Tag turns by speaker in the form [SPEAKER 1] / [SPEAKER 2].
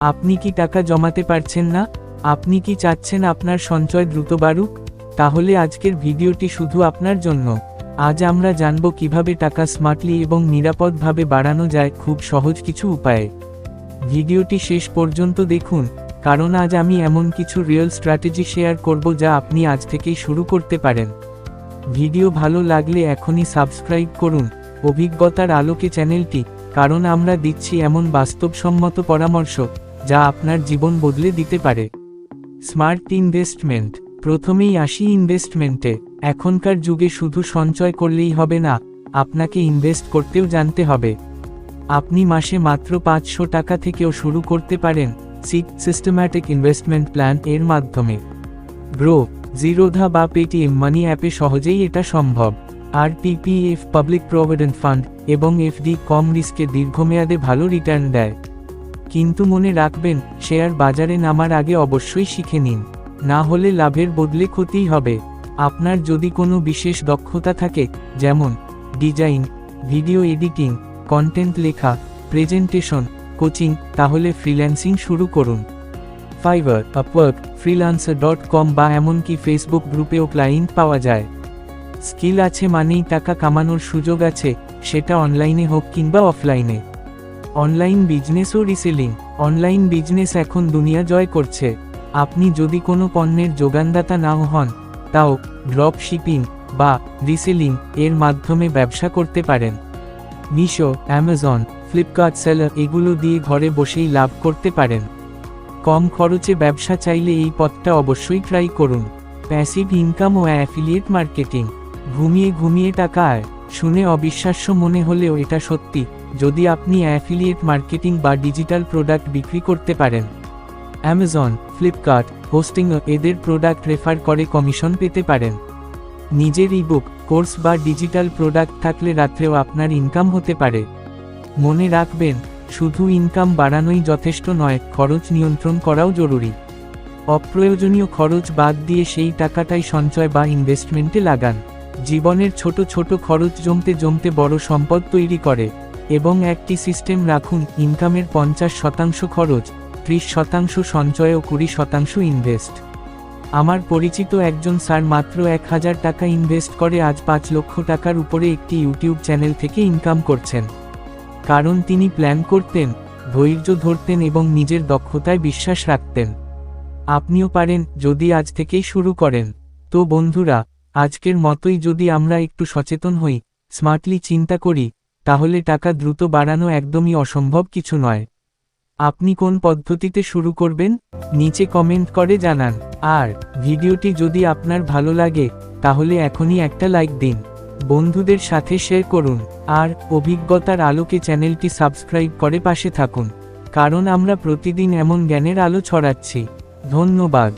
[SPEAKER 1] আপনি কি টাকা জমাতে পারছেন না? আপনি কি চাচ্ছেন আপনার সঞ্চয় দ্রুত বাড়ুক? তাহলে আজকের ভিডিওটি শুধু আপনার জন্য। আজ আমরা জানব কীভাবে টাকা স্মার্টলি এবং নিরাপদভাবে বাড়ানো যায় খুব সহজ কিছু উপায়ে। ভিডিওটি শেষ পর্যন্ত দেখুন, কারণ আজ আমি এমন কিছু রিয়েল স্ট্র্যাটেজি শেয়ার করব যা আপনি আজ থেকেই শুরু করতে পারেন। ভিডিও ভালো লাগলে এখনই সাবস্ক্রাইব করুন। অভিজ্ঞতার আলোকে চ্যানেলটি কারণ আমরা দিচ্ছি এমন বাস্তবসম্মত পরামর্শ। যা আপনার জীবন বদলে দিতে পারে। স্মার্ট ইনভেস্টমেন্ট, প্রথমেই আসি ইনভেস্টমেন্টে। এখনকার যুগে শুধু সঞ্চয় করলেই হবে না, আপনাকে ইনভেস্ট করতেও জানতে হবে। আপনি মাসে মাত্র পাঁচশো টাকা থেকেও শুরু করতে পারেন সিট সিস্টেম্যাটিক ইনভেস্টমেন্ট প্ল্যান এর মাধ্যমে। ব্রো, জিরোধা বা পেটিএম মানি অ্যাপে সহজেই এটা সম্ভব। আর পিপিএফ পাবলিক প্রভিডেন্ট ফান্ড এবং এফডি কম রিস্কে দীর্ঘমেয়াদে ভালো রিটার্ন দেয়। কিন্তু মনে রাখবেন, শেয়ার বাজারে নামার আগে অবশ্যই শিখে নিন। না হলে লাভের বদলে ক্ষতিই হবে। আপনার যদি কোনো বিশেষ দক্ষতা থাকে, যেমন, ডিজাইন, ভিডিও এডিটিং, কন্টেন্ট লেখা, প্রেজেন্টেশন, কোচিং, তাহলে ফ্রিল্যান্সিং শুরু করুন। Fiverr Upwork Freelancer dot com বা এমনকি ফেসবুক গ্রুপেও ক্লায়েন্ট পাওয়া যায়। স্কিল আছে মানেই টাকা কামানোর সুযোগ আছে, সেটা অনলাইনে হোক কিংবা অফলাইনে। অনলাইন বিজনেস ও রিসেলিং। অনলাইন বিজনেস এখন দুনিয়া জয় করছে। আপনি যদি কোনো পণ্যের যোগানদাতা নাও হন, তাও ড্রপ শিপিং বা রিসেলিং এর মাধ্যমে ব্যবসা করতে পারেন। মিশো, অ্যামাজন, ফ্লিপকার্ট সেলার এগুলো দিয়ে ঘরে বসেই লাভ করতে পারেন। কম খরচে ব্যবসা চাইলে এই পথটা অবশ্যই ট্রাই করুন। প্যাসিভ ইনকাম ও অ্যাফিলিয়েট মার্কেটিং ঘুমিয়ে ঘুমিয়ে টাকা আয়। শুনে অবিশ্বাস্য মনে হলেও এটা সত্যি। যদি আপনি অ্যাফিলিয়েট মার্কেটিং বা ডিজিটাল প্রোডাক্ট বিক্রি করতে পারেন। অ্যামাজন ফ্লিপকার্ট হোস্টিং এদের প্রোডাক্ট রেফার করে কমিশন পেতে পারেন। নিজের ইবুক কোর্স বা ডিজিটাল প্রোডাক্ট থাকলে রাত্রেও আপনার ইনকাম হতে পারে। মনে রাখবেন, শুধু ইনকাম বাড়ানোই যথেষ্ট নয়, খরচ নিয়ন্ত্রণ করাও জরুরি। অপ্রয়োজনীয় খরচ বাদ দিয়ে সেই টাকাটাই সঞ্চয় বা ইনভেস্টমেন্টে লাগান। জীবনের ছোট ছোট খরচ জমতে জমতে বড় সম্পদ তৈরি করে। এবং একটি সিস্টেম রাখুন, ইনকামের পঞ্চাশ শতাংশ খরচ, ত্রিশ শতাংশ সঞ্চয় ও কুড়ি শতাংশ ইনভেস্ট। আমার পরিচিত একজন স্যার মাত্র এক হাজার টাকা ইনভেস্ট করে আজ পাঁচ লক্ষ টাকার উপরে একটি ইউটিউব চ্যানেল থেকে ইনকাম করছেন। কারণ তিনি প্ল্যান করতেন, ধৈর্য ধরতেন এবং নিজের দক্ষতায় বিশ্বাস রাখতেন। আপনিও পারেন, যদি আজ থেকেই শুরু করেন। তো বন্ধুরা, আজকের মতোই যদি আমরা একটু সচেতন হই, স্মার্টলি চিন্তা করি তাহলে টাকা দ্রুত বাড়ানো একদমই অসম্ভব কিছু নয়। আপনি কোন পদ্ধতিতে শুরু করবেন? নিচে কমেন্ট করে জানান। আর, ভিডিওটি যদি আপনার ভালো লাগে, তাহলে এখনই একটা লাইক দিন। বন্ধুদের সাথে শেয়ার করুন। আর, অভিজ্ঞতার আলোকে চ্যানেলটি সাবস্ক্রাইব করে পাশে থাকুন। কারণ আমরা প্রতিদিন এমন জ্ঞানের আলো ছড়াচ্ছি। ধন্যবাদ।